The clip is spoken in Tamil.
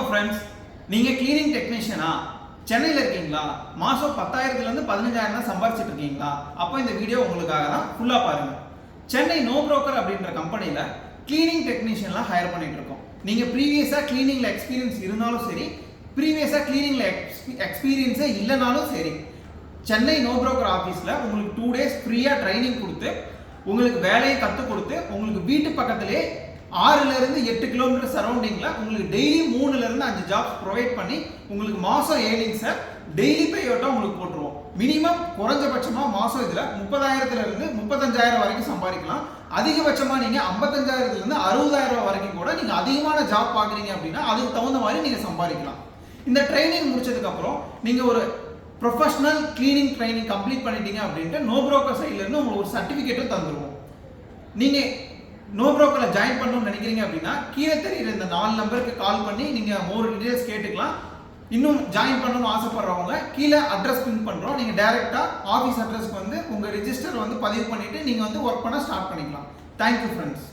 வணக்கம் ஃப்ரெண்ட்ஸ் நீங்கள் கிளீனிங் டெக்னீஷியனா சென்னையில் இருக்கீங்களா? மாதம் பத்தாயிரத்துலேருந்து பதினஞ்சாயிரம் தான் சம்பாரிச்சிட்டு இருக்கீங்களா? அப்போ இந்த வீடியோ உங்களுக்காக தான் ஃபுல்லாக பாருங்கள் சென்னை நோ புரோக்கர் அப்படின்ற கம்பெனியில் கிளீனிங் டெக்னீஷியன்லாம் ஹையர் பண்ணிட்டு இருக்கோம். நீங்கள் ப்ரீவியஸாக கிளீனிங்கில் எக்ஸ்பீரியன்ஸ் இருந்தாலும் சரி ப்ரீவியஸாக கிளீனிங்கில் எக்ஸ்பீரியன்ஸே இல்லைனாலும் சரி சென்னை நோ புரோக்கர் ஆஃபீஸில் உங்களுக்கு டூ டேஸ் ஃப்ரீயாக ட்ரைனிங் கொடுத்து உங்களுக்கு வேலையை கற்றுக் கொடுத்து உங்களுக்கு வீட்டு பக்கத்திலே ஆறுல இருந்து எட்டு கிலோமீட்டர் சரௌண்டிங்கில் உங்களுக்கு டெய்லி மூணுல இருந்து அஞ்சு ஜாப்ஸ் ப்ரொவைட் பண்ணி உங்களுக்கு மாதம் ஏர்னிங்ஸை டெய்லி பேயோட்டாக உங்களுக்கு போட்டுருவோம். மினிமம் குறைஞ்சபட்சமாக மாதம் இதில் முப்பதாயிரத்துல இருந்து முப்பத்தஞ்சாயிரம் வரைக்கும் சம்பாதிக்கலாம். அதிகபட்சமாக நீங்கள் ஐம்பத்தஞ்சாயிரத்துல இருந்து அறுபதாயிரம் ரூபாய் வரைக்கும் கூட நீங்கள் அதிகமான ஜாப் பார்க்குறீங்க அப்படின்னா அதுக்கு தகுந்த மாதிரி நீங்கள் சம்பாதிக்கலாம். இந்த ட்ரைனிங் முடிச்சதுக்கப்புறம் நீங்கள் ஒரு ப்ரொஃபஷனல் கிளீனிங் ட்ரைனிங் கம்ப்ளீட் பண்ணிட்டீங்க அப்படின்ட்டு நோ ப்ரோக்கர் சைட்லேருந்து உங்களுக்கு ஒரு சர்டிஃபிகேட்டும் தந்துடுவோம் நீங்கள் நோ ப்ரோக்கரில் ஜாயின் பண்ணணும்னு நினைக்கிறீங்க அப்படின்னா கீழே தெரியுற இந்த நாலு நம்பருக்கு கால் பண்ணி நீங்கள் மோர் டீட்டெயில்ஸ் கேட்டுக்கலாம். இன்னும் ஜாயின் பண்ணணும்னு ஆசைப்படுறவங்க கீழே அட்ரஸ் பின் பண்ணுறோம் நீங்கள் டேரெக்டாக ஆஃபீஸ் அட்ரஸ்க்கு வந்து உங்கள் ரிஜிஸ்டர் வந்து பதிவு பண்ணிவிட்டு நீங்கள் வந்து ஒர்க் பண்ண ஸ்டார்ட் பண்ணிக்கலாம். Thank you friends